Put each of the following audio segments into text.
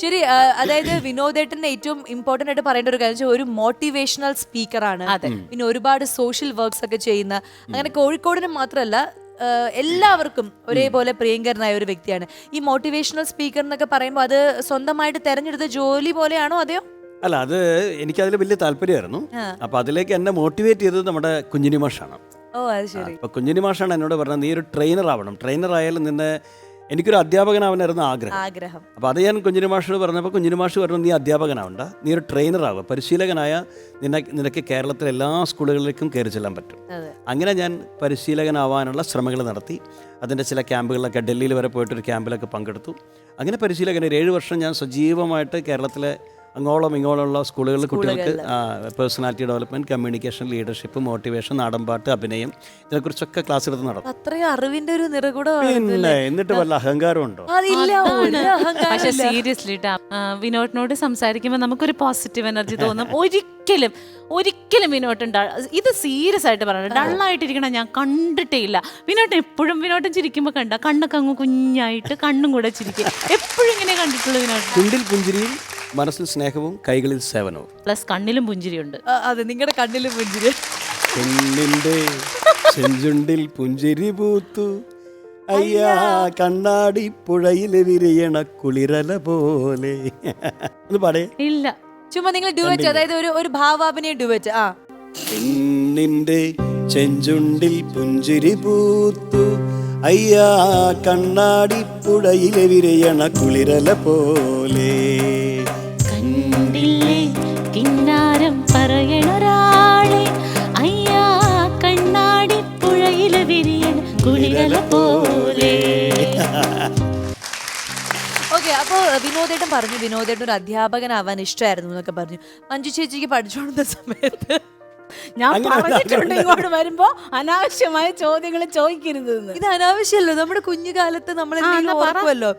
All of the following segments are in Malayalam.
ശരി അതായത് വിനോദേട്ടൻ ഏറ്റവും ഇമ്പോർട്ടന്റ് ആയിട്ട് പറയേണ്ട ഒരു കാര്യം ഒരു മോട്ടിവേഷണൽ സ്പീക്കറാണ് അതെ. പിന്നെ ഒരുപാട് സോഷ്യൽ വർക്ക്സ് ഒക്കെ ചെയ്യുന്ന അങ്ങനെ കോഴിക്കോടിന് മാത്രമല്ല എല്ലാവർക്കും ഒരേപോലെ പ്രിയങ്കരനായ ഒരു വ്യക്തിയാണ്. ഈ മോട്ടിവേഷണൽ സ്പീക്കർ എന്നൊക്കെ പറയുമ്പോൾ അത് സ്വന്തമായിട്ട് തെരഞ്ഞെടുത്ത ജോലി പോലെയാണോ അതെയോ? അല്ല അത് എനിക്ക് എനിക്കതിൽ വലിയ താല്പര്യമായിരുന്നു. അപ്പൊ അപ്പോൾ അതിലേക്ക് എന്നെ മോട്ടിവേറ്റ് ചെയ്തത് നമ്മുടെ കുഞ്ഞിനി മാഷാണ്. ഓ അത് ശരി. അപ്പോൾ കുഞ്ഞിനി മാഷാണ് എന്നോട് പറഞ്ഞത് നീ ഒരു ട്രെയിനർ ആവണം. ട്രെയിനർ ആയാലും നിന്നെ എനിക്കൊരു അധ്യാപകനാവനായിരുന്നു ആഗ്രഹം. ആഗ്രഹം. അപ്പോൾ അത് ഞാൻ കുഞ്ഞിനി മാഷ് പറഞ്ഞപ്പോൾ കുഞ്ഞിനി മാഷ് പറഞ്ഞു നീ അധ്യാപകനാവണ്ട. നീ ഒരു ട്രെയിനർ ആവുക. പരിശീലകനായ നിന്നെ നിനക്ക് കേരളത്തിലെ എല്ലാ സ്കൂളുകളിലേക്കും കയറി ചെല്ലാൻ പറ്റും. അങ്ങനെ ഞാൻ പരിശീലകനാവാനുള്ള ശ്രമങ്ങൾ നടത്തി. അതിന്റെ ചില ക്യാമ്പുകളിലൊക്കെ ഡൽഹിയിൽ വരെ പോയിട്ടൊരു ക്യാമ്പിലൊക്കെ പങ്കെടുത്തു. അങ്ങനെ പരിശീലകൻ ഒരു ഏഴ് വർഷം ഞാൻ സജീവമായിട്ട് കേരളത്തിലെ അങ്ങോളം ഇങ്ങോളമുള്ള സ്കൂളുകളിൽ കുട്ടികൾക്ക് personality development communication leadership motivation നാടൻപാട്ട് അഭിനയം ഇതിനെക്കുറിച്ചൊക്കെ ക്ലാസ് എടുത്ത് നടക്കും. അത്രയും അറിവിന്റെ ഒരു നിറകൂടം പിന്നെ എന്നിട്ട് വല്ല അഹങ്കാരം ഉണ്ടോ പക്ഷെ സീരിയസ്ലി വിനോദിനോട് സംസാരിക്കുമ്പോൾ നമുക്കൊരു പോസിറ്റീവ് എനർജി തോന്നും. ഒരിക്കലും ഒരിക്കലും വിനോട്ട് ഉണ്ടാ ഇത് സീരിയസ് ആയിട്ട് പറയണം ഡള്ളായിട്ടിരിക്കണം ഞാൻ കണ്ടിട്ടേ ഇല്ല. വിനോട്ടം എപ്പോഴും വിനോട്ടം ചിരിക്കുമ്പോൾ കണ്ട കണ്ണൊക്കെ അങ്ങ് കുഞ്ഞായിട്ട് കണ്ണും കൂടെ ചിരിക്കും. എപ്പോഴും ഇങ്ങനെ കണ്ടിട്ടുള്ളൂ വിനോട്ടം മനസ്സിൽ സ്നേഹവും കൈകളിൽ സേവനവും. പ്ലസ് കണ്ണിലും പുഞ്ചിരിയുണ്ട്. ആ, അതെ നിങ്ങളുടെ കണ്ണിലും പുഞ്ചിരി. പെണ്ണിന്റെ ചെഞ്ചുണ്ടിൽ പുഞ്ചിരി പൂത്തു. അയ്യാ കണ്ണാടി പുഴയിലെ വിരിയണ കുളിരല പോലെ. ഒന്ന് പാടേ. ഇല്ല. ചുമ്മാ നിങ്ങൾ ഡുവറ്റ് അതായത് ഒരു ഒരു ഭാവാഭിനയ ഡുവറ്റ് ആ. പെണ്ണിന്റെ ചെഞ്ചുണ്ടിൽ പുഞ്ചിരി പൂത്തു. അയ്യാ കണ്ണാടി പുഴയിലെ വിരിയണ കുളിരല പോലെ. കിന്നാരം പറയണൊരാളെ അയ്യാ കണ്ണാടി പുഴയിലെ വിരിയൻ കുളിരല പോലെ. ഓക്കെ അപ്പോ വിനോദേട്ടൻ പറഞ്ഞു വിനോദേട്ടൻ ഒരു അധ്യാപകനാവാൻ ഇഷ്ടമായിരുന്നു എന്നൊക്കെ പറഞ്ഞു. മഞ്ജു ചേച്ചിക്ക് പഠിച്ചുകൊണ്ടിരുന്ന സമയത്ത് ഞാൻ പറഞ്ഞിട്ടുണ്ട് ഇങ്ങോട്ട് വരുമ്പോ അനാവശ്യമായ ചോദ്യങ്ങൾ ചോദിക്കരുത് ഇത് അനാവശ്യമല്ലോ നമ്മുടെ കുഞ്ഞുകാലത്ത് നമ്മൾ ഓർക്കുമല്ലോ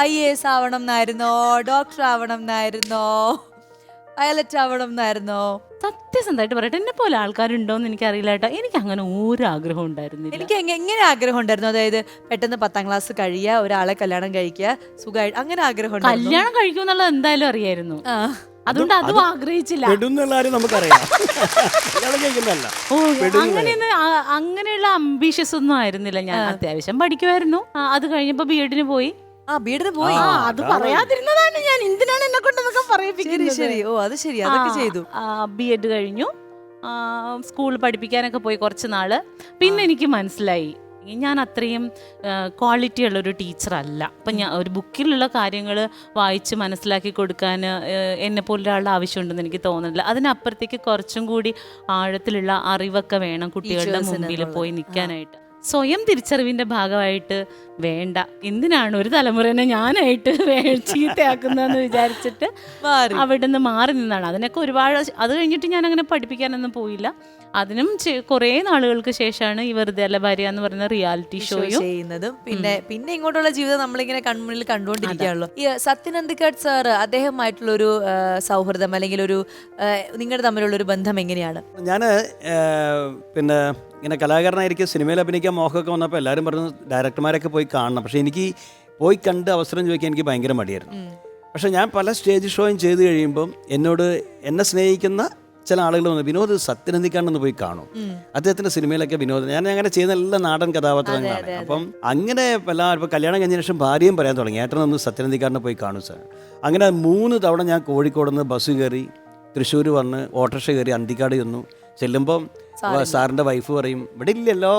ഐ എ എസ് ആവണം എന്നായിരുന്നോ? ഡോക്ടർ ആവണം എന്നായിരുന്നോ? പൈലറ്റ് ആവണം എന്നായിരുന്നോ? സത്യസന്ധമായിട്ട് പറയട്ടെ. എന്നെ പോലെ ആൾക്കാരുണ്ടോന്ന് എനിക്ക് അറിയില്ല കേട്ടോ. എനിക്ക് അങ്ങനെ ഒരു ആഗ്രഹം ഉണ്ടായിരുന്നില്ല. എനിക്ക് എങ്ങ- എങ്ങനെ ആഗ്രഹം ഉണ്ടായിരുന്നു? അതായത് പെട്ടെന്ന് പത്താം ക്ലാസ് കഴിയുക ഒരാളെ കല്യാണം കഴിക്കുക സുഖമായിട്ട് അങ്ങനെ ആഗ്രഹം ഉണ്ടായിരുന്നു? കല്യാണം കഴിക്കുമെന്നുള്ളത് എന്തായാലും അറിയായിരുന്നു. ആ. അതുകൊണ്ട് അതും ആഗ്രഹിച്ചില്ല. പെടുന്നുള്ള കാര്യം നമുക്കറിയാം. കല്യാണം കഴിക്കുന്നതല്ല. ഓ അങ്ങനെയൊന്നും ആ- അങ്ങനെയുള്ള അംബീഷ്യസ് ഒന്നും ആയിരുന്നില്ല ഞാൻ. അത്യാവശ്യം പഠിക്കുമായിരുന്നു ആ, അത് കഴിഞ്ഞപ്പോ ബി എഡിന് പോയി. ആ ബീഡിന് പോയി. ആ അത് പറയാതിരുന്നതാണ് ഞാൻ. എന്തിനാണ് എന്നെ കൊണ്ടെന്നൊക്കെ ശരി പറയിപ്പിക്കുന്നത്? ശരി ഓ അത് ശരി. അതൊക്കെ ചെയ്തു. ബി എഡ് കഴിഞ്ഞു. സ്കൂൾ പഠിപ്പിക്കാനൊക്കെ പോയി കുറച്ച് നാൾ. പിന്നെ എനിക്ക് മനസ്സിലായി. ഞാൻ അത്രയും ക്വാളിറ്റി ഉള്ള ഒരു ടീച്ചർ അല്ല. അപ്പം ഞാൻ ഒരു ബുക്കിലുള്ള കാര്യങ്ങൾ വായിച്ച് മനസ്സിലാക്കി കൊടുക്കാൻ എന്നെ പോലെ ഒരാളുടെ ആവശ്യമുണ്ടെന്ന് എനിക്ക് തോന്നുന്നില്ല. അതിനപ്പുറത്തേക്ക് കുറച്ചും കൂടി ആഴത്തിലുള്ള അറിവൊക്കെ വേണം കുട്ടികളുടെ Teachers ന് മുമ്പിൽ പോയി നിൽക്കാനായിട്ട്. സ്വയം തിരിച്ചറിവിന്റെ ഭാഗമായിട്ട് വേണ്ട. എന്തിനാണ് ഒരു തലമുറനെ ഞാനായിട്ട് ചീത്തയാക്കുന്നതെന്ന് വിചാരിച്ചിട്ട് മാറി. അവിടെ നിന്ന് മാറി നിന്നാണ്. അതിനൊക്കെ ഒരുപാട് അത് കഴിഞ്ഞിട്ട് ഞാൻ അങ്ങനെ പഠിപ്പിക്കാനൊന്നും പോയില്ല. അതിനും കുറേ നാളുകൾക്ക് ശേഷമാണ് ഈ വെറുതെ അല്ല ഭാര്യ എന്ന് പറയുന്ന റിയാലിറ്റി ഷോ ഷോയും ചെയ്യുന്നതും. പിന്നെ പിന്നെ ഇങ്ങോട്ടുള്ള ജീവിതം നമ്മളിങ്ങനെ കൺമുന്നിൽ കണ്ടുകൊണ്ടിരിക്കുകയാണല്ലോ. ഈ സത്യൻ അന്തിക്കാട് സാർ അദ്ദേഹമായിട്ടുള്ള ഒരു സൗഹൃദം അല്ലെങ്കിൽ ഒരു നിങ്ങളുടെ തമ്മിലുള്ള ഒരു ബന്ധം എങ്ങനെയാണ്? ഞാൻ പിന്നെ ഇങ്ങനെ കലാകാരനായിരിക്കും സിനിമയിൽ അഭിനയിക്കാൻ മോഹമൊക്കെ വന്നപ്പോൾ എല്ലാവരും പറഞ്ഞു ഡയറക്ടർമാരൊക്കെ പോയി കാണണം. പക്ഷേ എനിക്ക് പോയി കണ്ട് അവസരം ചോദിക്കാൻ എനിക്ക് ഭയങ്കര മടിയായിരുന്നു. പക്ഷേ ഞാൻ പല സ്റ്റേജ് ഷോയും ചെയ്ത് കഴിയുമ്പം എന്നോട് എന്നെ സ്നേഹിക്കുന്ന ചില ആളുകൾ വന്നു വിനോദ് സത്യനന്ദിക്കാണ്ടെന്ന് പോയി കാണും. അദ്ദേഹത്തിന്റെ സിനിമയിലൊക്കെ വിനോദ് ഞാൻ അങ്ങനെ ചെയ്യുന്ന എല്ലാ നാടൻ കഥാപാത്രങ്ങളാണ് അപ്പം അങ്ങനെ പല ഇപ്പോൾ കല്യാണം കഴിഞ്ഞ ശേഷം ഭാര്യയും പറയാൻ തുടങ്ങി ഏട്ടനൊന്ന് സത്യനന്ദിക്കാരനെ പോയി കാണും സാർ. അങ്ങനെ മൂന്ന് തവണ ഞാൻ കോഴിക്കോട് നിന്ന് ബസ് കയറി തൃശ്ശൂർ വന്ന് ഓട്ടോറിക്ഷ കയറി അന്തിക്കാട് ചെന്നു. ചെല്ലുമ്പം സാറിന്റെ വൈഫ് പറയും ഇവിടെ ഇല്ലല്ലോ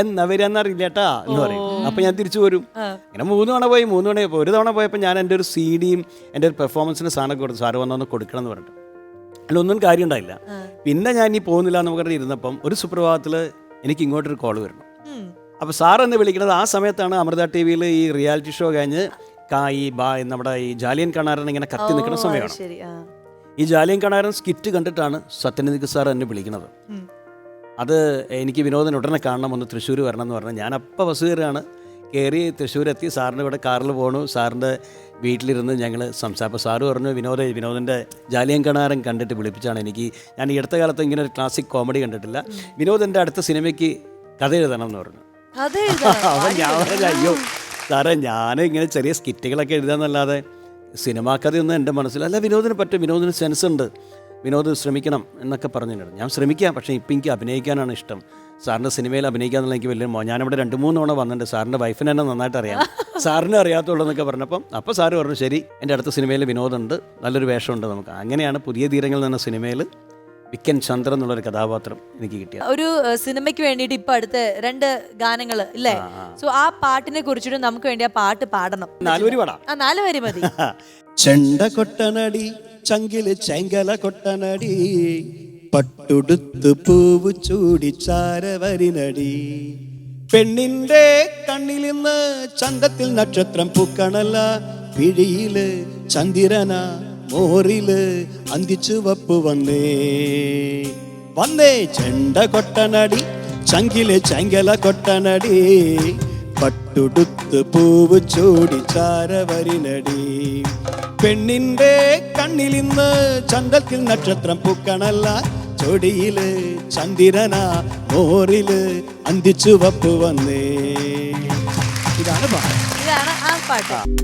എന്നാ വരികയെന്നറിയില്ല കേട്ടാ എന്ന് പറയും. അപ്പൊ ഞാൻ തിരിച്ചു വരും. അങ്ങനെ മൂന്ന് തവണ പോയി മൂന്ന് തവണ പോയി. ഒരു തവണ പോയപ്പോൾ ഞാൻ എന്റെ ഒരു സി ഡിയും എന്റെ ഒരു പെർഫോമൻസിന് സാധനം കൊടുത്തു സാറ് വന്നൊന്ന് കൊടുക്കണം എന്ന് പറഞ്ഞിട്ട്. അല്ല ഒന്നും കാര്യം ഉണ്ടായില്ല. പിന്നെ ഞാൻ ഇനി പോകുന്നില്ല എന്ന് പറഞ്ഞിട്ട് ഇരുന്നപ്പം ഒരു സുപ്രഭാതത്തിൽ എനിക്ക് ഇങ്ങോട്ടൊരു കോൾ വരണം. അപ്പൊ അപ്പോൾ സാർ എന്ന് വിളിക്കുന്നത് ആ സമയത്താണ് അമൃത ടി വിയിൽ ഈ റിയാലിറ്റി ഷോ കഴിഞ്ഞ് കായി ബായ് ബാ നമ്മുടെ ഈ ജാലിയൻ കണാരൻ ഇങ്ങനെ കത്തി നിൽക്കുന്ന സമയമാണ്. ഈ ജാലിയൻ കണാരൻ സ്കിറ്റ് കണ്ടിട്ടാണ് സത്യനിധിക്ക് സാർ എന്നെ വിളിക്കുന്നത്. അത് എനിക്ക് വിനോദൻ ഉടനെ കാണണം ഒന്ന് തൃശ്ശൂർ വരണം എന്ന് പറഞ്ഞാൽ ഞാൻ അപ്പം ബസ് കയറുകയാണ്. കയറി തൃശ്ശൂർ എത്തി സാറിന്റെ ഇവിടെ കാറിൽ പോണു. സാറിന്റെ വീട്ടിലിരുന്ന് ഞങ്ങൾ സംസാരിച്ചു അപ്പോൾ സാറ് പറഞ്ഞു വിനോദ വിനോദിന്റെ ജാലിയൻ കണാരൻ കണ്ടിട്ട് വിളിപ്പിച്ചാണ് എനിക്ക്. ഞാൻ ഈ അടുത്ത കാലത്ത് ഇങ്ങനെ ഒരു ക്ലാസിക് കോമഡി കണ്ടിട്ടില്ല. വിനോദന്റെ അടുത്ത സിനിമയ്ക്ക് കഥ എഴുതണം എന്ന് പറഞ്ഞു. അവൻ ഞാൻ പറഞ്ഞു അയ്യോ സാറേ ഞാൻ ഇങ്ങനെ ചെറിയ സ്കിറ്റുകളൊക്കെ എഴുതാന്നല്ലാതെ സിനിമാ കഥയൊന്നും എന്റെ മനസ്സിലല്ല വിനോദിന് പറ്റും വിനോദിന് സെൻസ് ഉണ്ട്. വിനോദ് ശ്രമിക്കണം എന്നൊക്കെ പറഞ്ഞിട്ടുണ്ട്. ഞാൻ ശ്രമിക്കാം പക്ഷേ ഇപ്പം എനിക്ക് അഭിനയിക്കാനാണ് ഇഷ്ടം. സാറിന്റെ സിനിമയിൽ അഭിനയിക്കാന്നുള്ള എനിക്ക് വലിയ ഞാനിവിടെ രണ്ട് മൂന്ന് തവണ വന്നിട്ടുണ്ട്. സാറിന്റെ വൈഫിനെ തന്നെ നന്നായിട്ട് അറിയാം. സാറിനെ അറിയാത്തുള്ളൂ എന്നൊക്കെ പറഞ്ഞപ്പം അപ്പോൾ സാറ് പറഞ്ഞു ശരി എന്റെ അടുത്ത സിനിമയിൽ വിനോദമുണ്ട് നല്ലൊരു വേഷമുണ്ട് നമുക്ക്. അങ്ങനെയാണ് പുതിയ തീരങ്ങളിൽ എന്ന സിനിമയിൽ വിക്കൻ ചന്ദ്രൻ എന്നുള്ളൊരു കഥാപാത്രം എനിക്ക് കിട്ടിയ ഒരു സിനിമയ്ക്ക് വേണ്ടിയിട്ട് ഇപ്പൊ അടുത്ത രണ്ട് ഗാനങ്ങൾ ഇല്ലേ? സോ ആ പാട്ടിനെ കുറിച്ചിട്ട് നമുക്ക് വേണ്ടി ആ പാട്ട് പാടണം. നാലുവരി പാടാം. ആ നാല് വരി മതി. ചെണ്ട കൊട്ടനടി ചങ്കിൽ ചെങ്കല കൊട്ടനടി പട്ടുടുത്ത് പൂവ് ചൂടി ചാരവരിനടി. പെണ്ണിന്റെ കണ്ണിൽ നിന്ന് ചന്തത്തിൽ നക്ഷത്രം പൂക്കണല്ല പിഴിയിൽ ചന്ദിരന മോറിൽ അന്തിച്ചുവപ്പ് വന്നേ. വന്നേ ചെണ്ട കൊട്ടനടി ചങ്കിലെ ചങ്കല കൊട്ടനടി പട്ടുടുത്ത് പൂവ് ചൂടി ചാരവരിനടി. പെണ്ണിന്റെ കണ്ണിലിന്ന് ചന്തത്തിൽ നക്ഷത്രം പൂക്കണല്ല. ചൊടിയിൽ ചന്ദിരന മോറിൽ അന്തിച്ചുവപ്പ് വന്നേ. ഇതാണ് പാട്ട്. ഇതാണ് ആ പാട്ട്.